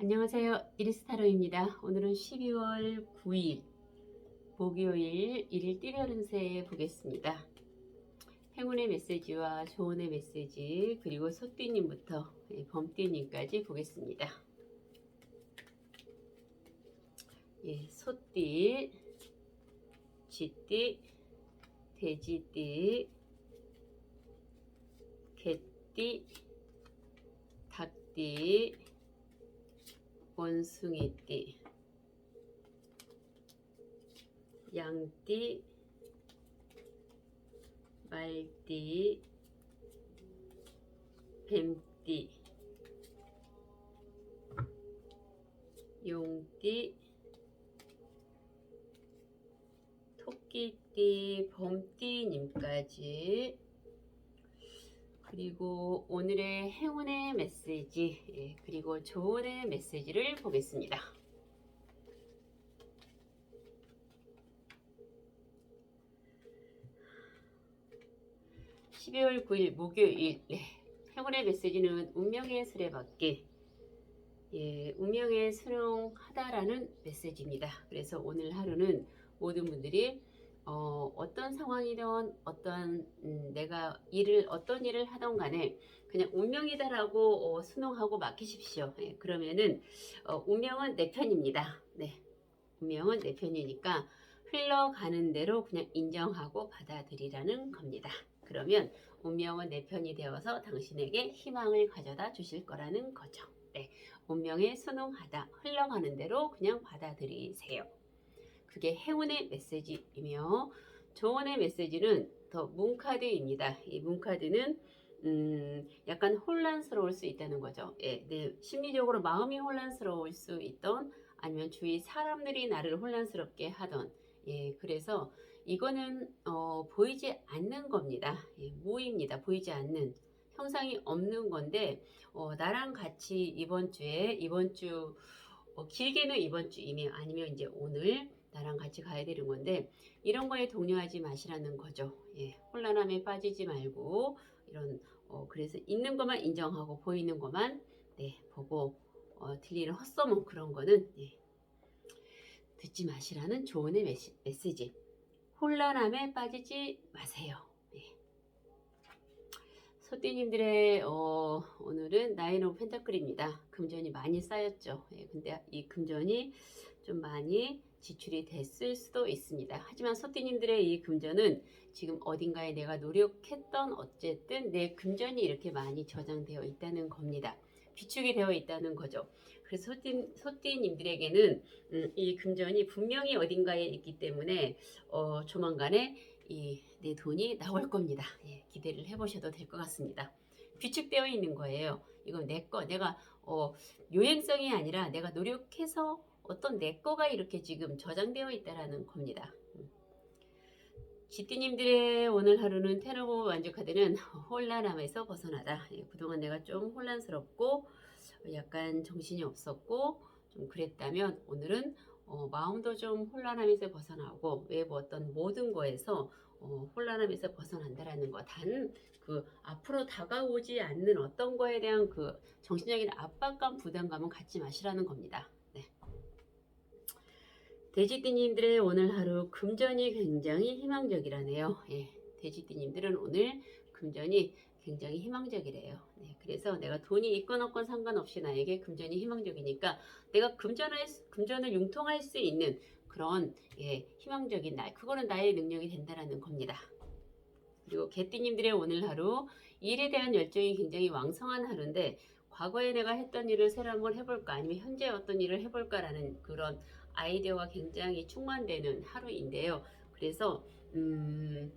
안녕하세요. 이리스타로입니다. 오늘은 12월 9일 목요일 1일 띠별 운세 보겠습니다. 행운의 메시지와 조언의 메시지 그리고 소띠님부터 예, 범띠님까지 보겠습니다. 예, 소띠, 쥐띠, 돼지띠, 개띠, 닭띠, 원숭이띠, 양띠, 말띠, 뱀띠, 용띠, 토끼띠, 범띠님까지 그리고 오늘의 행운의 메시지, 예, 그리고 조언의 메시지를 보겠습니다. (12월 9일) 목요일 네, 행운의 메시지는 운명의 수레받기 예, 운명에 순응하다라는 메시지입니다. 그래서 오늘 하루는 모든 분들이 어, 어떤 상황이든 어떤 음, 내가 일을 어떤 일을 하던 간에 그냥 운명이다라고 어, 순응하고 맡기십시오. 예, 그러면은 어, 운명은 내 편입니다. 네, 운명은 내 편이니까 흘러가는 대로 그냥 인정하고 받아들이라는 겁니다. 그러면 운명은 내 편이 되어서 당신에게 희망을 가져다 주실 거라는 거죠. 네, 운명에 순응하다 흘러가는 대로 그냥 받아들이세요. 그게 행운의 메시지이며 조언의 메시지는 더 문카드입니다. 이 문카드는 음, 약간 혼란스러울 수 있다는 거죠. 예, 내 심리적으로 마음이 혼란스러울 수 있던 아니면 주위 사람들이 나를 혼란스럽게 하던 예, 그래서 이거는 어, 보이지 않는 겁니다. 예, 무입니다. 보이지 않는 형상이 없는 건데 어, 나랑 같이 이번 주에 이번 주 어, 길게는 이번 주이며 아니면 이제 오늘 나랑 같이 가야 되는 건데 이런 거에 동요하지 마시라는 거죠. 예, 혼란함에 빠지지 말고 이런 어, 그래서 있는 것만 인정하고 보이는 것만 네, 보고 어, 들리는 헛소문 그런 거는 예, 듣지 마시라는 조언의 메시, 메시지. 혼란함에 빠지지 마세요. 예. 소띠님들의 어, 오늘은 나인 오브 펜타클입니다. 금전이 많이 쌓였죠. 예, 근데 이 금전이 좀 많이 지출이 됐을 수도 있습니다. 하지만 소띠님들의 이 금전은 지금 어딘가에 내가 노력했던 어쨌든 내 금전이 이렇게 많이 저장되어 있다는 겁니다. 비축이 되어 있다는 거죠. 그래서 소띠, 소띠님들에게는 음, 이 금전이 분명히 어딘가에 있기 때문에 어, 조만간에 이 내 돈이 나올 겁니다. 예, 기대를 해보셔도 될 것 같습니다. 비축되어 있는 거예요. 이건 내 거, 내가 어, 요행성이 아니라 내가 노력해서 어떤 내 거가 이렇게 지금 저장되어 있다라는 겁니다. 음. 지띠님들의 오늘 하루는 테러고 완주카드는 혼란함에서 벗어나다. 예, 그동안 내가 좀 혼란스럽고 약간 정신이 없었고 좀 그랬다면 오늘은 어, 마음도 좀 혼란함에서 벗어나고 외부 어떤 모든 거에서 어, 혼란함에서 벗어난다라는 거. 단 그 앞으로 다가오지 않는 어떤 거에 대한 그 정신적인 압박감, 부담감은 갖지 마시라는 겁니다. 네. 돼지띠님들의 오늘 하루 금전이 굉장히 희망적이라네요. 예, 돼지띠님들은 오늘 금전이 굉장히 희망적이래요. 네, 그래서 내가 돈이 있건 없건 상관없이 나에게 금전이 희망적이니까 내가 금전을, 금전을 융통할 수 있는 그런 예, 희망적인 날, 그거는 나의 능력이 된다라는 겁니다. 그리고 개띠님들의 오늘 하루 일에 대한 열정이 굉장히 왕성한 하루인데 과거에 내가 했던 일을 새로 한번 해볼까 아니면 현재 어떤 일을 해볼까라는 그런 아이디어가 굉장히 충만되는 하루인데요. 그래서 음,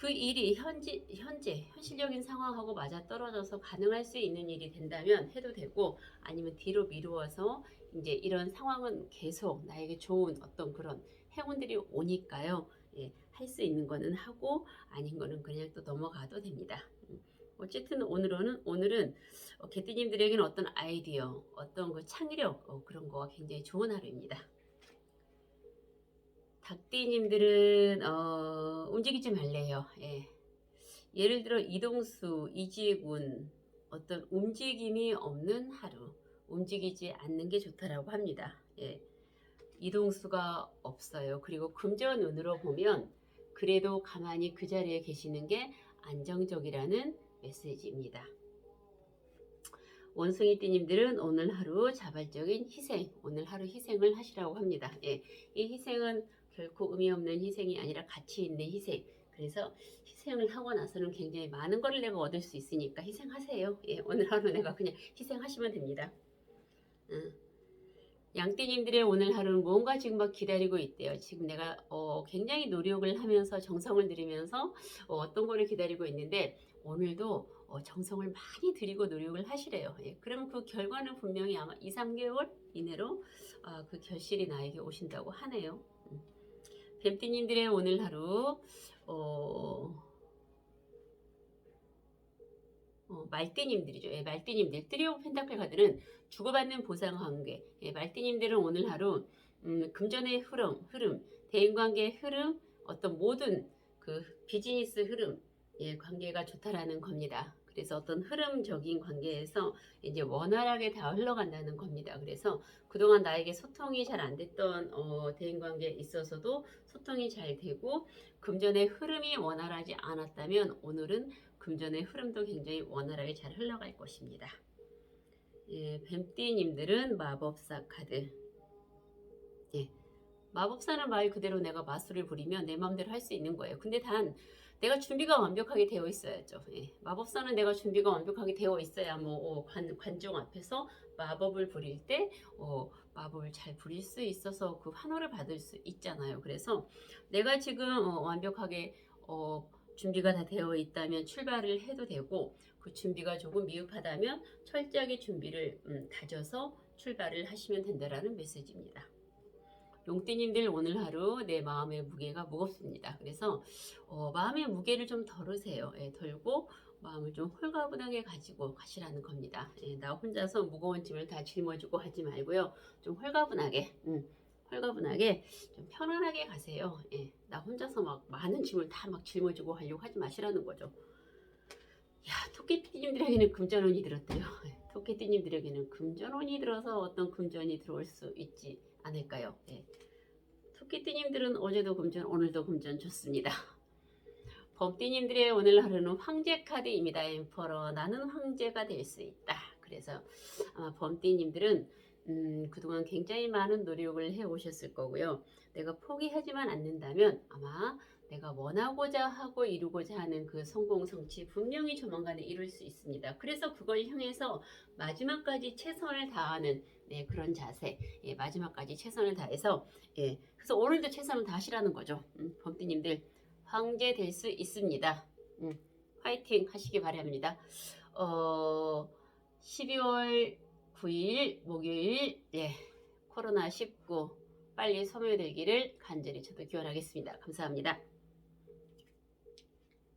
그 일이 현지, 현재 현실적인 상황하고 맞아 떨어져서 가능할 수 있는 일이 된다면 해도 되고 아니면 뒤로 미루어서 이제 이런 상황은 계속 나에게 좋은 어떤 그런 행운들이 오니까요. 예, 할 수 있는 거는 하고 아닌 거는 그냥 또 넘어가도 됩니다. 음, 어쨌든 오늘은 오늘은 어, 개띠님들에게는 어떤 아이디어, 어떤 그 창의력 어, 그런 거가 굉장히 좋은 하루입니다. 닭띠님들은 어, 움직이지 말래요. 예. 예를 들어 이동수, 이지군 어떤 움직임이 없는 하루. 움직이지 않는 게 좋다라고 합니다. 예. 이동수가 없어요. 그리고 금전운으로 보면 그래도 가만히 그 자리에 계시는 게 안정적이라는 메시지입니다. 원숭이 띠님들은 오늘 하루 자발적인 희생, 오늘 하루 희생을 하시라고 합니다. 예, 이 희생은 결코 의미 없는 희생이 아니라 가치 있는 희생. 그래서 희생을 하고 나서는 굉장히 많은 걸 내가 얻을 수 있으니까 희생하세요. 예, 오늘 하루 내가 그냥 희생하시면 됩니다. 음. 양띠님들의 오늘 하루는 뭔가 지금 막 기다리고 있대요. 지금 내가 어, 굉장히 노력을 하면서 정성을 들이면서 어, 떤 거를 기다리고 있는데 오늘도 어, 정성을 많이 들이고 노력을 하시래요. 예, 그럼 그 결과는 분명히 아마 2, 3개월 이내로 아, 그 결실이 나에게 오신다고 하네요. 음. 뱀띠님들의 오늘 하루 어, 어, 말띠님들이죠. 예, 말띠님들. 트리 오브 펜타클 카드는 주고받는 보상 관계. 예, 말띠님들은 오늘 하루 음, 금전의 흐름, 흐름, 대인관계의 흐름, 어떤 모든 그 비즈니스 흐름, 예, 관계가 좋다라는 겁니다. 그래서 어떤 흐름적인 관계에서 이제 원활하게 다 흘러간다는 겁니다. 그래서 그동안 나에게 소통이 잘 안 됐던 어, 대인 관계에 있어서도 소통이 잘 되고 금전의 흐름이 원활하지 않았다면 오늘은 금전의 흐름도 굉장히 원활하게 잘 흘러갈 것입니다. 예, 뱀띠님들은 마법사 카드. 예, 마법사는 말 그대로 내가 마술을 부리면 내 마음대로 할 수 있는 거예요. 근데 단 내가 준비가 완벽하게 되어 있어야죠. 예, 마법사는 내가 준비가 완벽하게 되어 있어야 뭐 어, 관, 관종 앞에서 마법을 부릴 때 어, 마법을 잘 부릴 수 있어서 그 환호를 받을 수 있잖아요. 그래서 내가 지금 어, 완벽하게 어, 준비가 다 되어 있다면 출발을 해도 되고 그 준비가 조금 미흡하다면 철저하게 준비를 음, 다져서 출발을 하시면 된다라는 메시지입니다. 용띠님들 오늘 하루 내 마음의 무게가 무겁습니다. 그래서 어, 마음의 무게를 좀 덜으세요. 예, 덜고 마음을 좀 홀가분하게 가지고 가시라는 겁니다. 예, 나 혼자서 무거운 짐을 다 짊어지고 하지 말고요. 좀 홀가분하게, 음, 홀가분하게 좀 편안하게 가세요. 예, 나 혼자서 막 많은 짐을 다 막 짊어지고 하려고 하지 마시라는 거죠. 야, 토끼띠님들에게는 금전운이 들었대요. 예, 토끼띠님들에게는 금전운이 들어서 어떤 금전이 들어올 수 있지 않을까요? 예. 토끼띠님들은 어제도 금전, 오늘도 금전 좋습니다. 범띠님들의 오늘 하루는 황제 카드입니다. 엠퍼러 나는 황제가 될 수 있다. 그래서 아마 범띠님들은 음, 그동안 굉장히 많은 노력을 해 오셨을 거고요. 내가 포기하지만 않는다면 아마 내가 원하고자 하고 이루고자 하는 그 성공 성취 분명히 조만간에 이룰 수 있습니다. 그래서 그걸 향해서 마지막까지 최선을 다하는 네, 그런 자세, 예, 마지막까지 최선을 다해서 예, 그래서 오늘도 최선을 다하시라는 거죠. 음, 범띠님들 황제 될 수 있습니다. 음, 화이팅 하시기 바랍니다. 어, 12월 9일 목요일 예, 코로나 19 빨리 소멸되기를 간절히 저도 기원하겠습니다. 감사합니다.